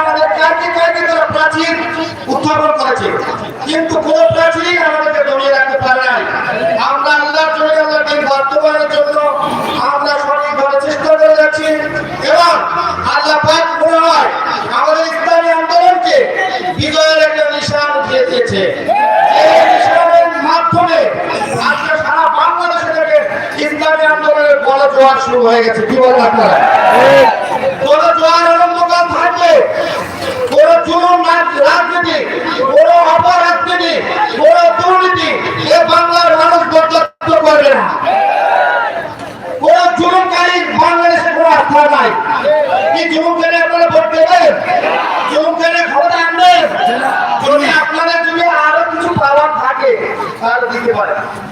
আমাদের কাজে কাজে তারা প্রাচীর উত্থাপন করেছে? কিন্তু কোন প্রাচীরই আমাদেরকে জোয়ার শুরু হয়ে গেছে। কি বলেন আপনারা? কোন জোয়ার অনন্তকাল থাকবে। কোন জুলুম রাজ- রাজনীতি কোন অপরাজনীতি কোন দুর্নীতি, এ বাংলার মানুষ বরদাস্ত করবে না। কোন জুলুমকারী বাংলাদেশে কোনো আস্থা নাই। কি জুলুমকারী আপনারা ভোট দেবেন? জুলুমকারী ক্ষমতা আনবেন? যদি আপনাদের যদি আরও কিছু পাওয়ার থাকে, তাহলে দিতে পারেন।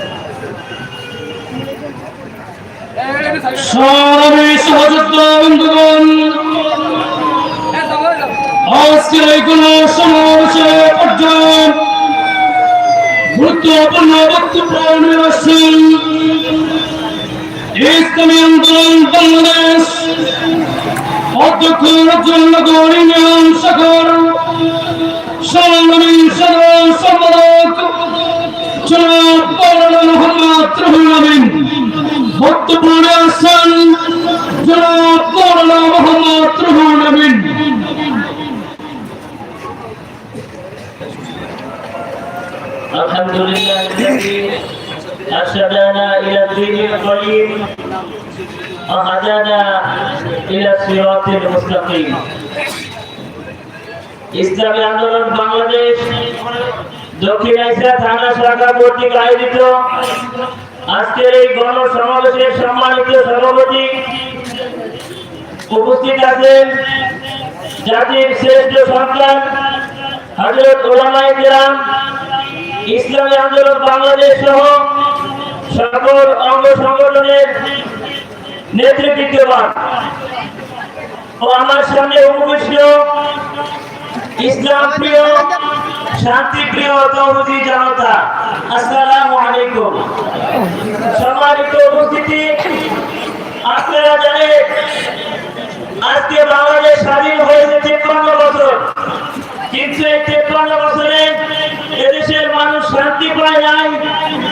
আজকের এই কোন সমাবেশে পর্যায়ে গুরুত্বপূর্ণ বক্তব্য নিয়ে আসছেন ইসলামী আন্দোলন বাংলাদেশ অধ্যক্ষ সাগর সংগ্রামী বক্তব্য নিয়ে আসছেন জনাব মৌলানা মোহাম্মদ রহুল আমিন الحمد لله الذي أرشدنا إلى الدين القيم وهدانا إلى الصراط المستقيم ইসলামী আন্দোলন বাংলাদেশ দক্ষিণ এশিয়া থানা শাখা কর্তৃক আয়োজিত আজকের এই গণ সমাবেশের সম্মানিত সভাপতি উপস্থিত আছেন জাতির শ্রেষ্ঠ সন্তান হজরত ওলামাই কেরাম, ইসলামী আন্দোলন বাংলাদেশ সহ সকল অঙ্গ সংগঠনের নেতৃত্ববান ও আমার সামনে উপবিষ্ট ইসলাম প্রিয় শান্তি প্রিয় তৌহদি জনতা, আসসালামু আলাইকুম। সম্মানিত উপস্থিতি আপনারা জানেন, আজকে বাংলাদেশ স্বাধীন হয়েছে তিপ্পান্ন বছর। কিন্তু এই তেপ্পান্ন বছরে এদেশের মানুষ শান্তি পায় নাই,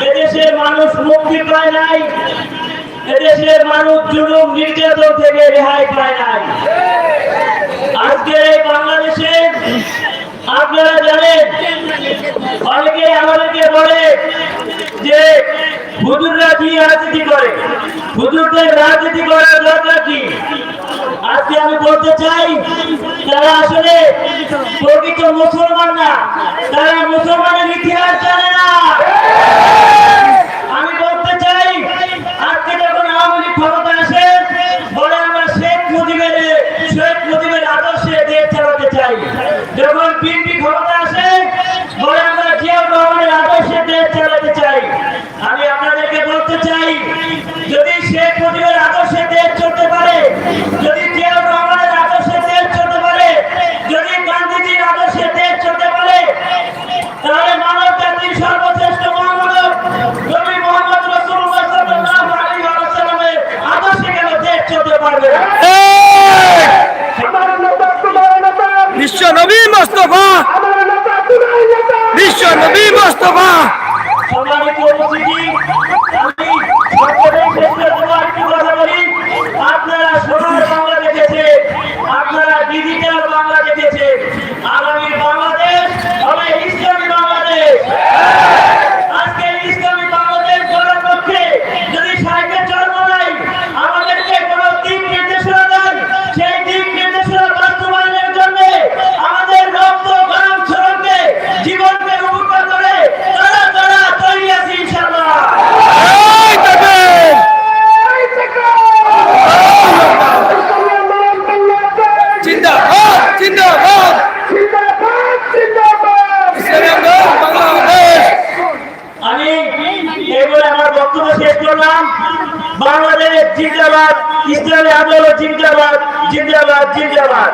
এদেশের মানুষ মুক্তি পায় নাই, এদেশের মানুষ জুলুম, নির্যাতন থেকে রেহাই পায় নাই। আজকে এই বাংলাদেশে আপনারা জানেন, অনেকে আমাদেরকে বলে যে হুজুররা কি রাজনীতি করে? হুজুরদের রাজনীতি করার দরকার কি? আজকে আমি বলতে চাই, তারা আসলে প্রকৃত মুসলমান না, তারা মুসলমানের ইতিহাস জানে না। বিশ্ব নবী মোস্তফা। বিশ্ব নবী মোস্তফা সম্মানিত উপস্থিতি আমি সকলের ক্ষেত্রে তোমার একটি কথা বলি আপনারা সোনার বাংলা দেখেছে আপনারা ডিজিটাল বাংলা দেখেছে আগামী বাংলাদেশ হবে ইসলামী বাংলাদেশ আজকে ইসলামী বাংলাদেশ গড়ার পক্ষে যদি সাহিত্যের জন্ম নাই আমাদেরকে কোন দিক নির্দেশনা দেন সেই দিক নির্দেশনা বাস্তবায়নের জন্য আমাদের রক্ত গরম শ্রমকে জীবনকে উপকার করে তারা তারা বক্তব্য শেষ করলাম বাংলাদেশ জিন্দাবাদ ইসলামী আন্দোলন জিন্দাবাদ জিন্দাবাদ জিন্দাবাদ।